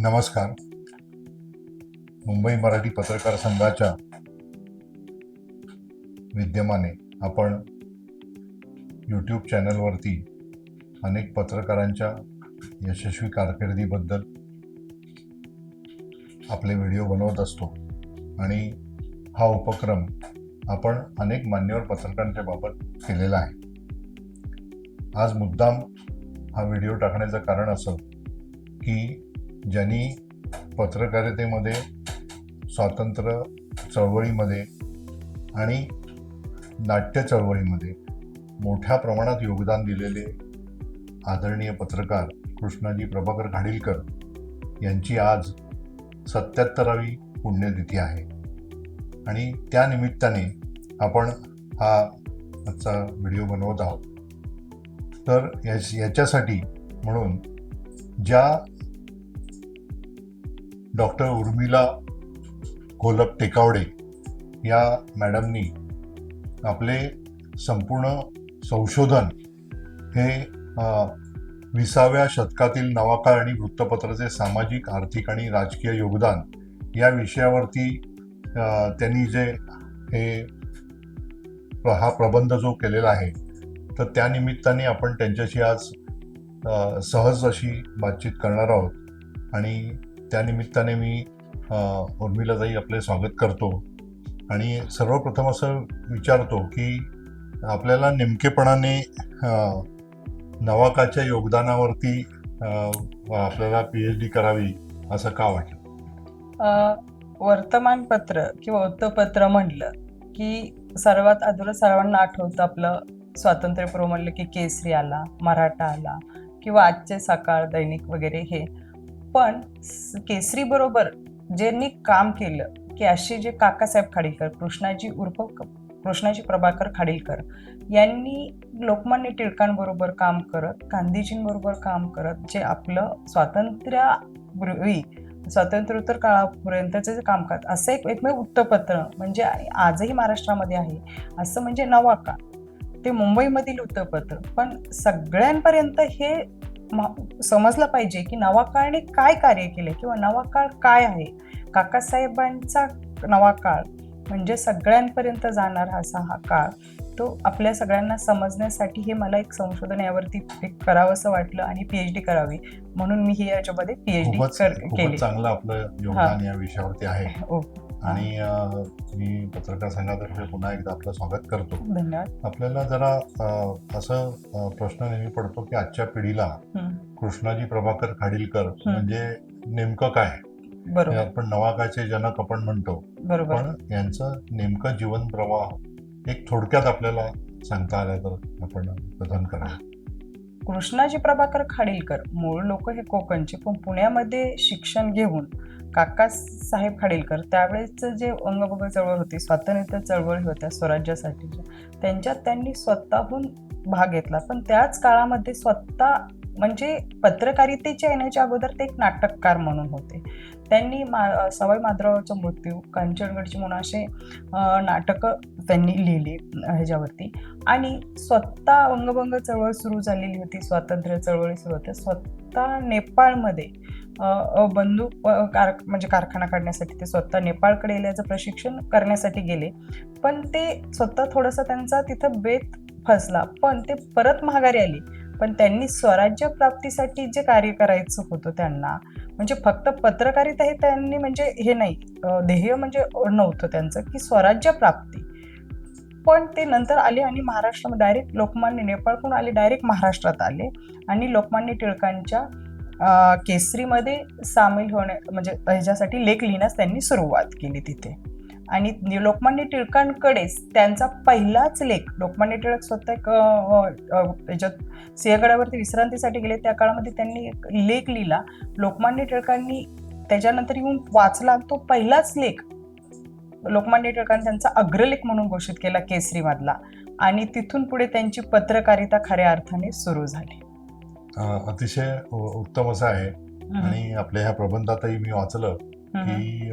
नमस्कार. मुंबई मराठी पत्रकार संघाच्या विद्यमाने आपण यूट्यूब चॅनलवरती अनेक पत्रकारांच्या यशस्वी कारकिर्दीबद्दल आपले व्हिडिओ बनवत असतो आणि हा उपक्रम आपण अनेक मान्यवर पत्रकारांच्या बाबत केलेला आहे. आज मुद्दाम हा व्हिडिओ टाकण्याचं कारण असं की ज्यांनी पत्रकारितेमध्ये स्वातंत्र्य चळवळीमध्ये आणि नाट्य चळवळीमध्ये मोठ्या प्रमाणात योगदान दिलेले आदरणीय पत्रकार कृष्णाजी प्रभाकर घाडीलकर यांची आज सत्याहत्तरावी पुण्यतिथी आहे. आणि त्या निमित्ताने आपण हा आजचा व्हिडिओ बनवत आहोत. तर याच्यासाठी म्हणून ज्या डॉक्टर उर्मिला कोलप टेकावडे या मॅडमनी आपले संपूर्ण संशोधन हे विसाव्या शतकातील नवाकाळ आणि वृत्तपत्राचे सामाजिक आर्थिक आणि राजकीय योगदान या विषयावरती त्यांनी जे हे हा प्रबंध जो केलेला आहे तर त्यानिमित्ताने आपण त्यांच्याशी आज सहज अशी बातचीत करणार आहोत. आणि त्यानिमित्ताने मी अ, उर्मिलाताई आपले स्वागत करतो. आणि सर्वप्रथम असं विचारतो की आपल्याला नेमकेपणाने नवाकाच्या योगदानावरती आपल्याला पी एच डी करावी असं का वाटलं? वर्तमानपत्र किंवा वृत्तपत्र म्हणलं की सर्वात अधुरं सर्वांना आठवतं आपलं स्वातंत्र्यपूर्व म्हणलं की केसरी आला मराठा आला किंवा आजचे सकाळ दैनिक वगैरे हे. पण केसरी बरोबर ज्यांनी काम केलं की असे जे काकासाहेब खाडीलकर कृष्णाजी उर्फ कृष्णाजी प्रभाकर खाडीलकर यांनी लोकमान्य टिळकांबरोबर काम करत गांधीजींबरोबर काम करत जे आपलं स्वातंत्र्यापूर्वी स्वातंत्र्योत्तर काळापर्यंतचे जे कामकाज असं एक एकमेव वृत्तपत्र म्हणजे आजही महाराष्ट्रामध्ये आहे असं म्हणजे नवाका. ते मुंबईमधील वृत्तपत्र. पण सगळ्यांपर्यंत हे समजलं पाहिजे की नवाकाळने काय कार्य केले किंवा नवाकाळ काय आहे. काकासाहेबांचा नवाकाळ म्हणजे सगळ्यांपर्यंत जाणारा असा हा काळ तो आपल्या सगळ्यांना समजण्यासाठी हे मला एक संशोधन यावरती करावंसं वाटलं आणि पीएचडी करावी. म्हणून मी ही याच्यामध्ये पीएचडी खूपच केली. चांगलं आपलं योगदान या विषयावरती आहे. ओ, आणि मी पत्रकार संघातर्फे पुन्हा एकदा आपलं स्वागत करतो. धन्यवाद. आपल्याला जरा असं प्रश्न नेहमी पडतो की आजच्या पिढीला कृष्णाजी प्रभाकर खाडीलकर म्हणजे नेमकं काय? आपण नवाकाचे जनक आपण म्हणतो. पण यांचं नेमकं जीवन प्रवाह एक थोडक्यात आपल्याला सांगता आलं तर आपण कथन करा कृष्णाजी प्रभाकर खाडीलकर मूळ लोक हे कोकणचे पण पुण्यामध्ये शिक्षण घेऊन काका साहेब खाडीलकर त्यावेळेचं जे अंगभंग चळवळ होती स्वातंत्र्य चळवळी होत्या स्वराज्यासाठीच्या त्यांच्यात त्यांनी स्वतःहून भाग घेतला. पण त्याच काळामध्ये स्वतः म्हणजे पत्रकारितेच्या येण्याच्या अगोदर ते एक नाटककार म्हणून होते. त्यांनी मा सवाई माधवरावचा मृत्यू कांचनगडची म्हणून असे नाटकं त्यांनी लिहिली ह्याच्यावरती. आणि स्वतः अंगभंग चळवळ सुरू झालेली होती स्वातंत्र्य चळवळी सुरू होत्या स्वतः नेपाळमध्ये बंदूक कार म्हणजे कारखाना काढण्यासाठी ते स्वतः नेपाळकडे येण्याचं प्रशिक्षण करण्यासाठी गेले. पण ते स्वतः थोडंसं त्यांचा तिथं बेत फसला. पण ते परत माघारी आली. पण त्यांनी स्वराज्य प्राप्तीसाठी जे कार्य करायचं होतं त्यांना म्हणजे फक्त पत्रकारिता हे त्यांनी म्हणजे हे नाही ध्येय म्हणजे नव्हतं त्यांचं की स्वराज्य प्राप्ती. पण ते नंतर आले आणि महाराष्ट्रामध्ये डायरेक्ट लोकमान्य नेपाळकडून आले डायरेक्ट महाराष्ट्रात आले आणि लोकमान्य टिळकांच्या केसरीमध्ये सामील होण्या म्हणजे ह्याच्यासाठी लेख लिहिण्यास त्यांनी सुरुवात केली तिथे. आणि लोकमान्य टिळकांकडेच त्यांचा पहिलाच लेख लोकमान्य टिळक स्वतः एक ह्याच्यात सिंहगडावरती विश्रांतीसाठी गेले त्या काळामध्ये त्यांनी एक लेख लिहिला. लोकमान्य टिळकांनी त्याच्यानंतर येऊन वाचला तो पहिलाच लेख लोकमान्य टिळकांनी त्यांचा अग्रलेख म्हणून घोषित केला केसरीमधला आणि तिथून पुढे त्यांची पत्रकारिता खऱ्या अर्थाने सुरू झाली. अतिशय उत्तम असं आहे. आणि आपल्या ह्या प्रबंधातही मी वाचलं. की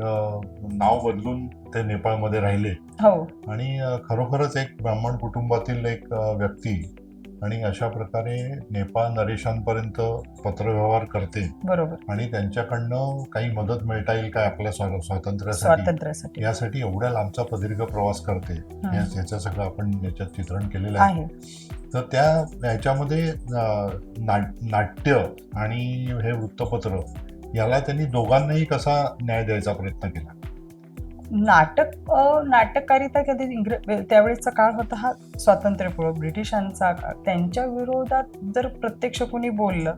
नाव बदलून ते नेपाळमध्ये राहिले. हो. आणि खरोखरच एक ब्राह्मण कुटुंबातील एक व्यक्ती आणि अशा प्रकारे नेपाळ नरेशांपर्यंत पत्रव्यवहार करते. बरोबर. आणि त्यांच्याकडनं काही मदत मिळता येईल काय आपल्या स्वा- स्वातंत्र्यासाठी? यासाठी एवढ्या लांबचा प्रदीर्घ प्रवास करते. याचं सगळं आपण याच्यात चित्रण केलेलं आहे. तर त्या नाट- नाट्य आणि हे वृत्तपत्र याला त्यांनी दोघांनाही कसा न्याय द्यायचा प्रयत्न केला? नाटक नाटककारिता कधी इंग्र त्यावेळेचा काळ होता हा स्वातंत्र्यपूर्व ब्रिटिशांचा त्यांच्या विरोधात जर प्रत्यक्ष कोणी बोललं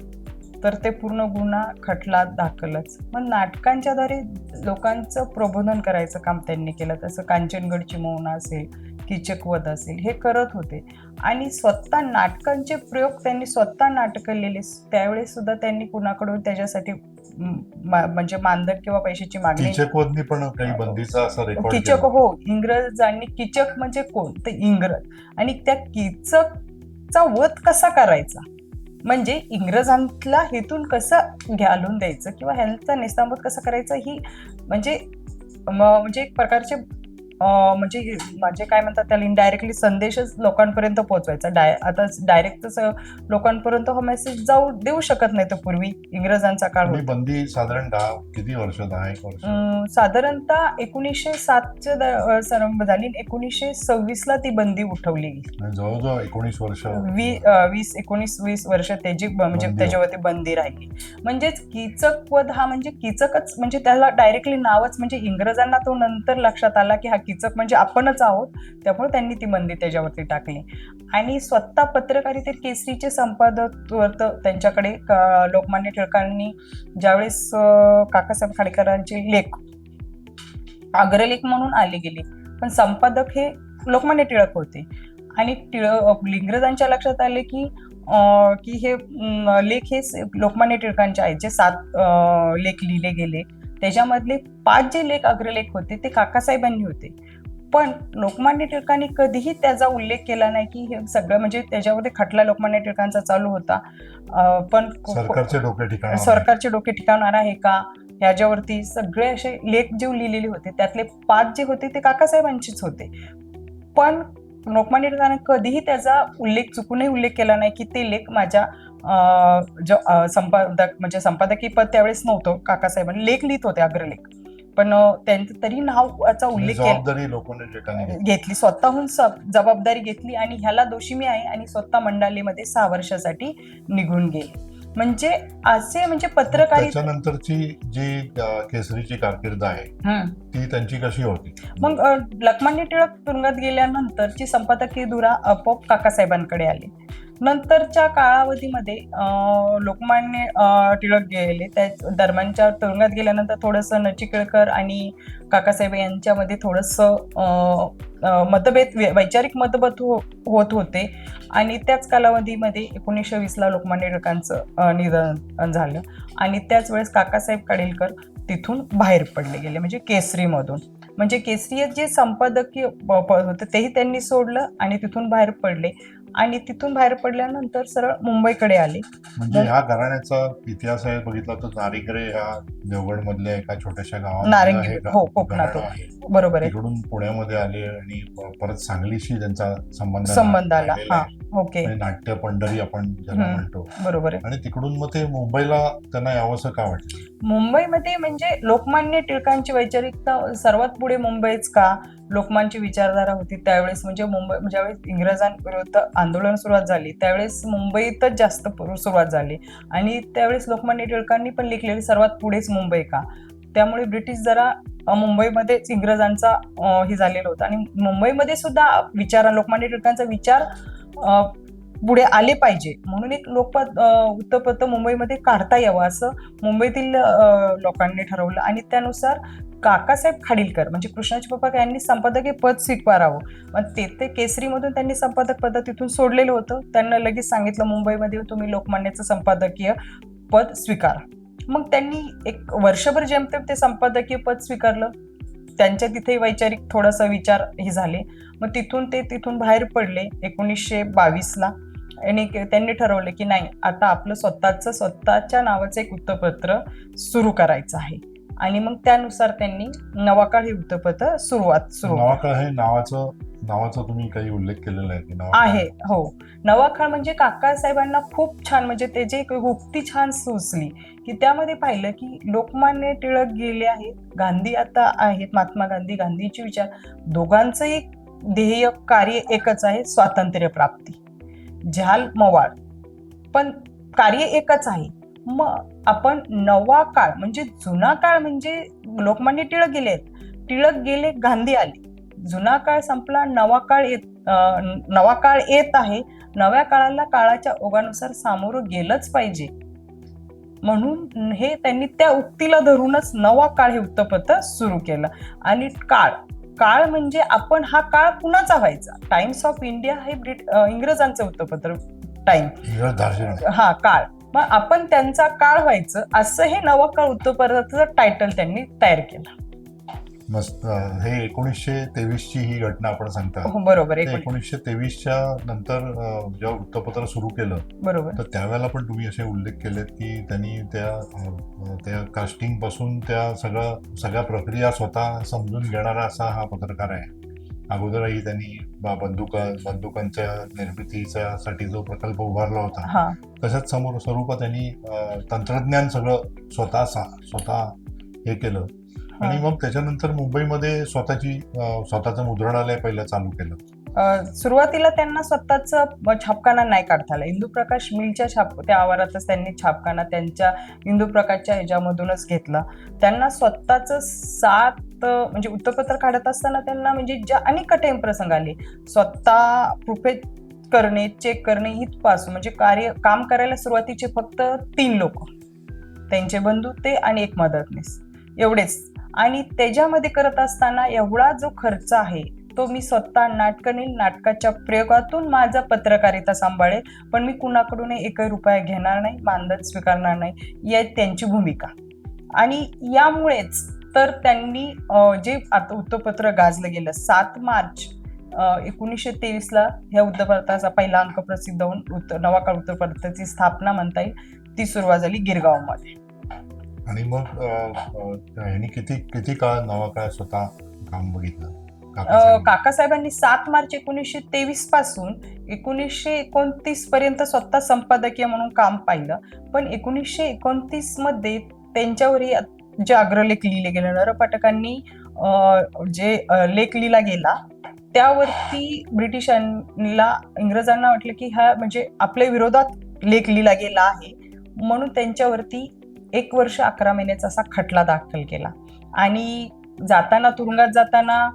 तर ते पूर्ण गुन्हा खटला दाखलच. मग नाटकांच्याद्वारे लोकांचं प्रबोधन करायचं काम त्यांनी केलं. तसं कांचनगडची मौन असेल किचकवध असेल हे करत होते. आणि स्वतः नाटकांचे प्रयोग त्यांनी स्वतः नाटकं लिहिले. त्यावेळेस सुद्धा त्यांनी कुणाकडून त्याच्यासाठी म्हणजे मानधन किंवा पैशाची मागणी. किचकवदनी पण काही बंदीचा असा रेकॉर्ड किचक हो इंग्रजांनी किचक म्हणजे कोण? तर इंग्रज. आणि त्या किचकचा वध कसा करायचा? म्हणजे इंग्रजांतला हेतून कसं घालून द्यायचं? किंवा ह्यांचा नेस्तांबूत कसं करायचं? ही म्हणजे म- म्हणजे एक प्रकारचे म्हणजे म्हणजे काय म्हणतात त्याला इनडायरेक्टली संदेशच लोकांपर्यंत पोहोचवायचा. डाय आता डायरेक्ट लोकांपर्यंत हा मेसेज जाऊ देऊ शकत नाही तर पूर्वी इंग्रजांचा काळ बंदी साधारण किती वर्ष साधारणतः एकोणीसशे अं, सरंभ झाली. एकोणीसशे सव्वीस ला ती बंदी उठवली. जवळजवळ एकोणीस वर्ष वीस एकोणीस वीस वर्ष त्याची म्हणजे त्याच्यावरती बंदी राहिली. म्हणजेच कीचक वध हा म्हणजे कीचकच म्हणजे त्याला डायरेक्टली नावच म्हणजे इंग्रजांना तो नंतर लक्षात आला की हा कीचक म्हणजे आपणच आहोत त्यामुळे त्यांनी ती मंदी त्याच्यावरती टाकली. आणि स्वतः पत्रकारितेत केसरीचे संपादक त्यांच्याकडे लोकमान्य टिळकांनी ज्यावेळेस काकासाहेब खाडेकरांचे लेख अग्रलेख म्हणून आले गेले. पण संपादक हे लोकमान्य टिळक होते. आणि टिळक इंग्रजांच्या लक्षात आले की की हे लेख हे लोकमान्य टिळकांचे आहेत जे सात लेख लिहिले गेले. त्याच्यामधले पाच जे लेख अग्रलेख होते ते काकासाहेबांनी होते. पण लोकमान्य टिळकांनी कधीही त्याचा उल्लेख केला नाही की हे सगळं म्हणजे त्याच्यामध्ये खटला लोकमान्य टिळकांचा चालू होता. पण सरकारचे डोके ठिकाण सरकारचे डोके आहे का? ह्याच्यावरती सगळे असे लेख जे लिहिलेले होते त्यातले पाच जे होते ते काकासाहेबांचेच होते. पण लोकमान्य टिळकाने कधीही त्याचा उल्लेख चुकूनही उल्लेख केला नाही की ते लेख माझ्या संपादक म्हणजे संपादकीय पद त्यावेळेस नव्हतं काकासाहेबांनी लेख लिहित होते अग्रलेख. पण त्यांचं तरी नावाचा उल्लेख केला. लोकांनी ठिकाणी घेतली. स्वतःहून जबाबदारी घेतली आणि ह्याला दोषी मी आहे आणि स्वतः मंडालीमध्ये सहा वर्षासाठी निघून गेले. म्हणजे असे म्हणजे पत्रकारिता त्याच्यानंतरची जी केसरीची कारकीर्द आहे. ती त्यांची कशी होती? मग अ, लोकमान्य टिळक तुरुंगात गेल्यानंतरची संपादकीय धुरा आपोआप काकासाहेबांकडे आली. नंतरच्या काळावधीमध्ये लोकमान्य टिळक गेले. त्या दरम्यानच्या तुरुंगात गेल्यानंतर थोडंसं नचिकेळकर आणि काकासाहेब यांच्यामध्ये थोडंसं मतभेद वैचारिक मतभेद हो- होत होते. आणि त्याच कालावधीमध्ये एकोणीसशे वीसला लोकमान्य टिळकांचं निधन झालं. आणि त्याच वेळेस काकासाहेब काडेलकर तिथून बाहेर पडले गेले म्हणजे केसरीमधून. म्हणजे केसरी जे संपादकीय प- होते तेही त्यांनी सोडलं आणि तिथून बाहेर पडले. आणि तिथून बाहेर पडल्यानंतर सरळ मुंबईकडे आले. म्हणजे ह्या घराण्याचा इतिहास आहे बघितला तर नारिंगरे ह्या देवगड मधल्या एका छोट्याशा गावात नारिंगे, हे आहे. बरोबर आहे. तिकडून पुण्यामध्ये आले आणि परत सांगलीशी त्यांचा संबंध संबंध आला. हा. ओके. म्हणजे नाट्य पंढरी आपण ज्याला. म्हणतो. बरोबर आहे. आणि तिकडून मग ते मुंबईला त्यांना यावंसं का वाटलं? मुंबईमध्ये म्हणजे लोकमान्य टिळकांची वैचारिकता सर्वात पुढे मुंबईच का? लोकमानची विचारधारा होती त्यावेळेस. म्हणजे मुंबई म्हणजे ज्यावेळेस इंग्रजांविरुद्ध आंदोलन सुरुवात झाली त्यावेळेस मुंबईतच जास्त सुरुवात झाली. आणि त्यावेळेस लोकमान्य टिळकांनी पण लिखलेली सर्वात पुढेच मुंबई का? त्यामुळे ब्रिटिश जरा मुंबईमध्येच इंग्रजांचा हे झालेलं होतं. आणि मुंबईमध्ये सुद्धा विचार लोकमान्य टिळकांचा विचार पुढे आले पाहिजे. म्हणून एक लोकपत अ, वृत्तपत्र मुंबईमध्ये काढता यावं असं मुंबईतील लोकांनी ठरवलं. आणि त्यानुसार काकासाहेब खाडीलकर म्हणजे कृष्णाजी पप्पा यांनी संपादकीय पद स्वीकारावं. मग ते ते केसरीमधून त्यांनी संपादक पद तिथून सोडलेलं होतं. त्यांना लगेच सांगितलं मुंबईमध्ये तुम्ही लोकमान्याचं संपादकीय पद स्वीकारा. मग त्यांनी एक वर्षभर जेमतेम ते संपादकीय पद स्वीकारलं. त्यांच्या तिथे वैचारिक थोडासा विचार हे झाले. मग तिथून ते तिथून बाहेर पडले एकोणीसशे बावीसला. आणि के- त्यांनी ठरवलं की नाही आता आपलं स्वतःचं स्वतःच्या नावाचं एक वृत्तपत्र सुरू करायचं आहे. आणि मग त्यानुसार त्यांनी नवाकाळ हे वृत्तपत्र सुरुवात सुरू नवाकाळ हे नावाचं नावाचा तुम्ही काही उल्लेख केलेला आहे? आहे हो. नवाखाळ म्हणजे काकासाहेबांना खूप छान म्हणजे त्याची एक उक्ती छान सुचली की त्यामध्ये पाहिलं की लोकमान्य टिळक गेले आहेत गांधी आता आहेत महात्मा गांधी गांधीचे विचार. दोघांचं एक ध्येय कार्य एकच आहे स्वातंत्र्य प्राप्ती. झाल मवाळ. पण कार्य एकच आहे. मग आपण नवा काळ म्हणजे जुना काळ म्हणजे लोकमान्य टिळक गेले. टिळक गेले गांधी आले. जुना काळ संपला नवा काळ येत नवा काळ येत आहे. नव्या काळाला काळाच्या ओघानुसार सामोरं गेलंच पाहिजे. म्हणून हे त्यांनी त्या उक्तीला धरूनच नवा काळ हे वृत्तपत्र सुरू केलं. आणि काळ काळ म्हणजे आपण हा काळ कुणाचा व्हायचा? टाइम्स ऑफ इंडिया हे ब्रिट इंग्रजांचं वृत्तपत्र टाइम. हा काळ. मग आपण त्यांचा काळ व्हायचं असं हे नवा काळ वृत्तपत्राचं टायटल त्यांनी तयार केलं. मस्त. हे एकोणीसशे तेवीसची ही घटना आपण सांगता हो बरोबर एकोणीसशे. तेवीसच्या नंतर जेव्हा वृत्तपत्र सुरू केलं बरोबर. तर त्यावेळेला पण तुम्ही असे उल्लेख केलेत की त्यांनी त्या त्या कास्टिंगपासून त्या सगळं सगळ्या प्रक्रिया स्वतः समजून घेणारा असा हा पत्रकार आहे. अगोदरही त्यांनी बंदुका बंदुकांच्या निर्मितीच्या साठी जो प्रकल्प उभारला होता हा. तशाच समोर स्वरूपात त्यांनी तंत्रज्ञान सगळं स्वतः सा- स्वतः हे केलं. आणि. मग त्याच्यानंतर मुंबईमध्ये स्वतःची स्वतःचं मुद्रणालय पहिलं चालू केलं. सुरुवातीला त्यांना स्वतःच छापखाना नाही काढता आला. इंदू प्रकाश मिलच्या छाप त्या आवारातच त्यांनी छापखाना त्यांच्या इंदू प्रकाशच्या ह्याच्यामधूनच घेतला. त्यांना स्वतःच सात फक्त म्हणजे वृत्तपत्र काढत असताना त्यांना म्हणजे ज्या अनेक कठीण प्रसंग आले. स्वतः प्रुफेज करणे चेक करणे इथपासून म्हणजे कार्य काम करायला सुरुवातीचे फक्त तीन लोक. त्यांचे बंधू ते आणि एक मदतनीस एवढेच. आणि त्याच्यामध्ये करत असताना एवढा जो खर्च आहे तो मी स्वतः नाटकनील नाटकाच्या प्रयोगातून माझा पत्रकारिता सांभाळेल पण मी कुणाकडून एकही रुपया घेणार नाही मानधन स्वीकारणार नाही या त्यांची भूमिका. आणि यामुळेच तर त्यांनी जे आता वृत्तपत्र गाजलं गेलं सात मार्च एकोणीसशे तेवीसला ह्या वृत्तपत्राचा पहिला अंक प्रसिद्ध होऊन वृत्त नवाकाळ वृत्तपत्राची स्थापना म्हणता येईल ती सुरुवात झाली गिरगावमध्ये. आणि मग ह्यांनी किती किती काळ नवा काळ स्वतः काम बघितलं? काकासाहेबांनी. सात मार्च एकोणीसशे तेवीसपासून एकोणीसशे एकोणतीस पर्यंत स्वतः संपादकीय म्हणून काम पाहिलं. पण एकोणीसशे एकोणतीसमध्ये त्यांच्यावरही जे अग्रलेख लिहिले गेले नरपाटकांनी जे लेख लिहिला गेला त्यावरती ब्रिटिशांना इंग्रजांना वाटलं की हा म्हणजे आपल्या विरोधात लेख लिहिला गेला आहे. म्हणून त्यांच्यावरती एक वर्ष अकरा महिन्याचा असा खटला दाखल केला. आणि जाताना तुरुंगात जाताना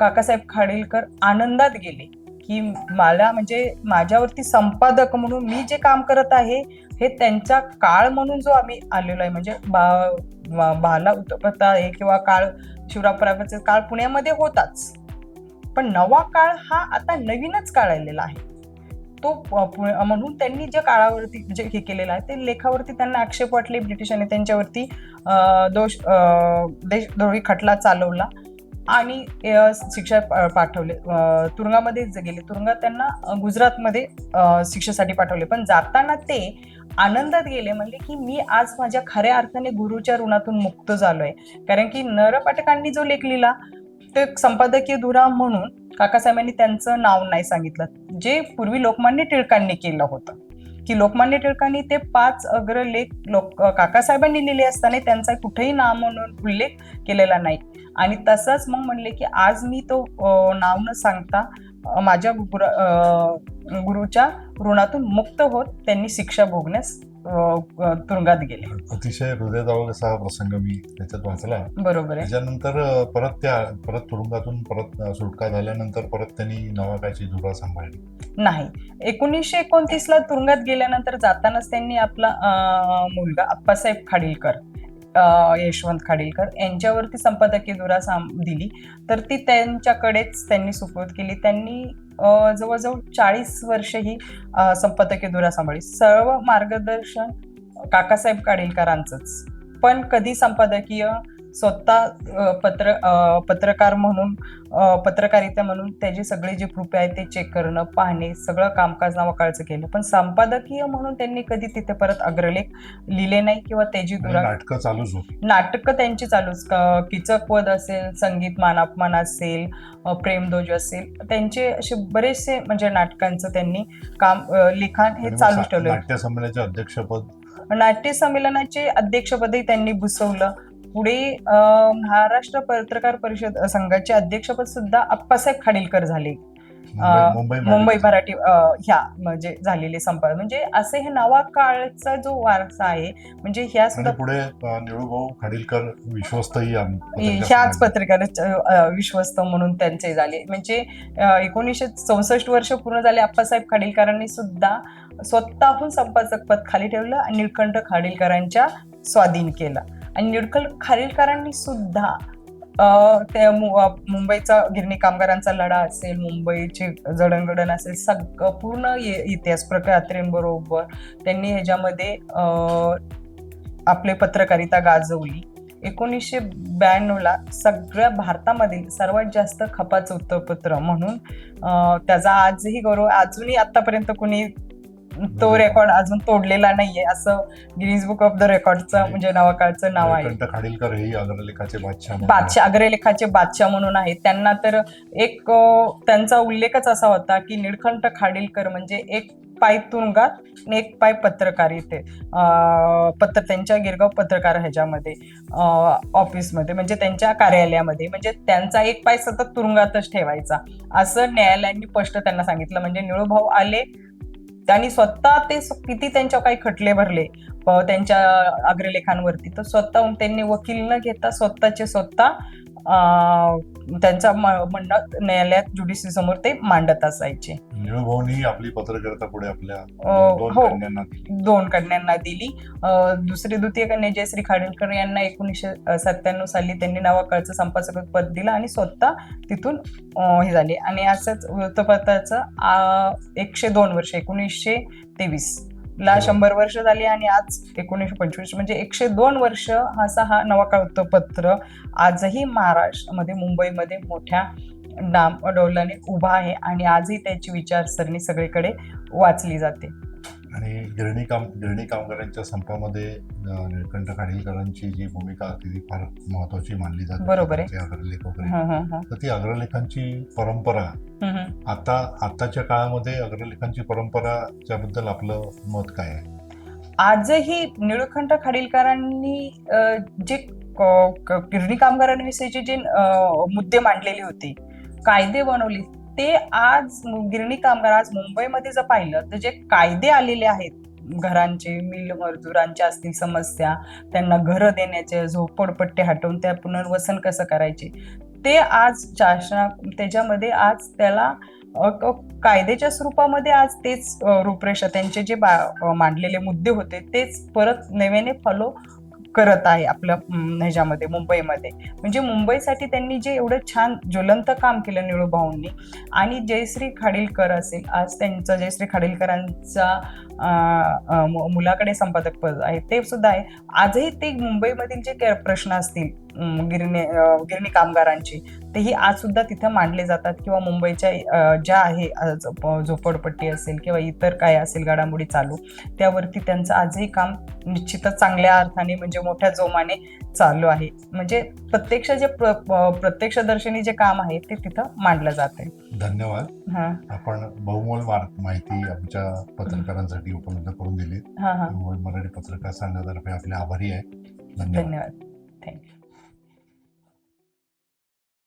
काकासाहेब खाडीलकर आनंदात गेले की मला म्हणजे माझ्यावरती संपादक म्हणून मी जे काम करत आहे हे त्यांचा काळ म्हणून जो आम्ही आलेलो आहे. म्हणजे भाला बा- आहे किंवा काळ शिवराव काळ पुण्यामध्ये होताच. पण नवा काळ हा आता नवीनच काळ आलेला आहे. तो पु- म्हणून त्यांनी ज्या काळावरती जे हे केलेलं आहे ते लेखावरती त्यांना आक्षेप वाटले. ब्रिटिशांनी त्यांच्यावरती दोष देशद्रोही खटला चालवला. आणि शिक्षा पाठवले. तुरुंगामध्येच तुरुंगामध्ये गेले तुरुंगात त्यांना गुजरातमध्ये शिक्षेसाठी पाठवले. पण जाताना ते आनंदात गेले म्हणले की मी आज माझ्या खऱ्या अर्थाने गुरुच्या ऋणातून मुक्त झालोय. कारण की नरपाटकांनी जो लेख लिहिला ते संपादकीय दुरा म्हणून काकासाहेबांनी त्यांचं नाव नाही सांगितलं. जे पूर्वी लोकमान्य टिळकांनी केलं होतं. की लोकमान्य टिळकांनी ते पाच अग्रलेख लोक काकासाहेबांनी लिहिले असताना त्यांचा कुठेही नाव म्हणून उल्लेख केलेला नाही. आणि तसंच मग म्हणले की आज मी तो नाव न सांगता माझ्या गुरुच्या ऋणातून मुक्त होत त्यांनी शिक्षा भोगण्यास तुरुंगात गेले. अतिशय हृदयदावक असा हा प्रसंग मी त्याच्यात वाचला बरोबर आहे. त्याच्यानंतर परत त्या परत तुरुंगातून परत सुटका झाल्यानंतर परत त्यांनी नवाकाळची धुरा सांभाळली. नाही. एकोणीसशे एकोणतीस ला तुरुंगात गेल्यानंतर जातानाच त्यांनी आपला मुलगा अप्पासाहेब खाडीलकर यशवंत खाडीलकर यांच्यावरती संपादकीय दुरा साम दिली. तर ती त्यांच्याकडेच त्यांनी सुपूर्द केली. त्यांनी जवळजवळ चाळीस वर्ष ही संपादकीय दुरा सांभाळली. सर्व मार्गदर्शन काकासाहेब खाडीलकरांचंच. पण कधी संपादकीय स्वतः पत्र पत्रकार म्हणून पत्रकारिता म्हणून त्याची सगळी जी कृपे आहे ते चेक करणं पाहणे सगळं कामकाज नावाकाळचं केलं. पण संपादकीय म्हणून त्यांनी कधी तिथे परत अग्रलेख लिहिले नाही किंवा त्याची दुरा नाटकं चालूच नाटकं त्यांची चालूच. क- किचकवध असेल संगीत मानापमान असेल अ, प्रेमदोज असेल त्यांचे असे बरेचसे म्हणजे नाटकांचं त्यांनी काम लिखाण हे सा- ठेवलं नाट्य संमेलनाचे अध्यक्षपद? नाट्य संमेलनाचे अध्यक्षपदही त्यांनी भूसवलं. पुढे महाराष्ट्र पत्रकार परिषद संघाचे अध्यक्षपद सुद्धा अप्पासाहेब खाडीलकर झाले मुंबई मराठी. ह्या म्हणजे झालेले संपादक म्हणजे असे हे नवा काळचा जो वारसा आहे म्हणजे ह्या सुद्धा पुढे निळूभाऊ खाडीलकर पत्रकार ह्याच. पत्रकार विश्वस्त म्हणून त्यांचे झाले म्हणजे एकोणीसशे चौसष्ट वर्ष पूर्ण झाले अप्पासाहेब खाडीलकरांनी सुद्धा स्वतःहून संपादक पद खाली ठेवलं आणि निळकंठ खाडीलकरांच्या स्वाधीन केलं आणि निडकल खाडीलकरांनी सुद्धा त्या मु- मुंबईचा गिरणी कामगारांचा लढा असेल मुंबईचे जडणघडण असेल सग पूर्ण इ- इतिहास प्रकात्रेंबरोबर त्यांनी ह्याच्यामध्ये आपले पत्रकारिता गाजवली. एकोणीसशे ब्याण्णवला सगळ्या भारतामधील सर्वात जास्त खपाचं वृत्तपत्र म्हणून त्याचा आजही गौरव अजूनही आतापर्यंत कुणी तो रेकॉर्ड अजून तोडलेला नाहीये असं गिनीज बुक ऑफ द रेकॉर्डचं म्हणजे नावाकाळचं नाव आहे. बादशाह अग्रलेखाचे बादशाह म्हणून आहेत त्यांना तर एक त्यांचा उल्लेखच असा होता की निळकंठ खाडीलकर म्हणजे एक पाय तुरुंगात एक पाय पत्रकारिते अं, पत्र त्यांच्या गिरगाव पत्रकार ह्याच्यामध्ये ऑफिसमध्ये म्हणजे त्यांच्या कार्यालयामध्ये. म्हणजे त्यांचा एक पाय सतत तुरुंगातच ठेवायचा. असं न्यायालयाने स्पष्ट त्यांना सांगितलं. म्हणजे निळूभाऊ आले त्यांनी स्वतः ते किती त्यांच्यावर काही खटले भरले त्यांच्या अग्रलेखांवरती. तर स्वतःहून त्यांनी वकील न घेता स्वतःचे स्वतः त्यांचा म्हणणं न्यायालयात ज्युडिशरी समोर ते मांडत असायचे निळूभाऊनी आपली पत्रकारिता पुढे आपल्या दोन हो. कन्यांना दिली. दोन कन्यांना दिली दुसरी द्वितीय कन्या जयश्री खाडीलकर यांना एकोणीसशे सत्त्याण्णव साली त्यांनी नावाकाळचं संपादक पद दिलं आणि स्वतः तिथून हे झाले आणि असंच वृत्तपत्राचं एकशे दोन वर्ष एकोणीसशे तेवीस ला शंभर वर्ष झाली आणि आज एकोणीसशे पंचवीस म्हणजे एकशे दोन वर्ष असा हा नवा वृत्तपत्र आजही महाराष्ट्रामध्ये मुंबईमध्ये मोठ्या नाम डौलाने उभा आहे आणि आजही त्याची विचारसरणी सगळीकडे वाचली जाते. आणि गिरणी काम गिरणी कामगारांच्या संपामध्ये निळकंठ खाडीलकरांची जी भूमिका ती फार महत्वाची मानली जाते बरोबर अग्रलेख वगैरे. तर ती अग्रलेखांची परंपरा. आता आताच्या काळामध्ये अग्रलेखांची परंपराच्या बद्दल आपलं मत काय आहे आजही निळकंठ खाडीलकरांनी जे गिरणी कामगारांविषयीचे जे मुद्दे मांडलेले होते कायदे बनवले ते आज गिरणी कामगार आज मुंबईमध्ये जर पाहिलं तर जे कायदे आलेले आहेत घरांचे मिल मजदुरांच्या असतील समस्या त्यांना घरं देण्याचे झोपडपट्टे हटवून त्या पुनर्वसन कसं करायचे ते आज शासना त्याच्यामध्ये आज त्याला कायद्याच्या स्वरूपामध्ये आज तेच रूपरेषा त्यांचे जे बा मांडलेले मुद्दे होते तेच परत नव्याने फॉलो करत आहे आपल्या ह्याच्यामध्ये मुंबईमध्ये. म्हणजे मुंबईसाठी त्यांनी जे एवढं छान ज्वलंत काम केलं निळूभाऊंनी आणि जयश्री खाडीलकर असेल आज त्यांचं जयश्री खाडीलकरांचा मुलाकडे संपादक पद आहे ते सुद्धा आहे. आजही ते मुंबईमधील जे प्रश्न असतील गिरणी गिरणी कामगारांचे. तेही आज सुद्धा तिथं मांडले जातात किंवा मुंबईच्या ज्या आहे झोपडपट्टी असेल किंवा इतर काय असेल घडामोडी चालू त्यावरती त्यांचं आजही काम निश्चितच चांगल्या अर्थाने म्हणजे मोठ्या जोमाने चालू आहे. म्हणजे प्रत्यक्ष जे प्रत्यक्षदर्शनी जे काम आहे ते तिथं मांडलं जात आहे. धन्यवाद. हा. आपण बहुमोल माहिती आमच्या पत्रकारांसाठी उपलब्ध करून दिली मराठी पत्रकार संघातर्फे आपले आभारी आहे. धन्यवाद. धन्यवाद.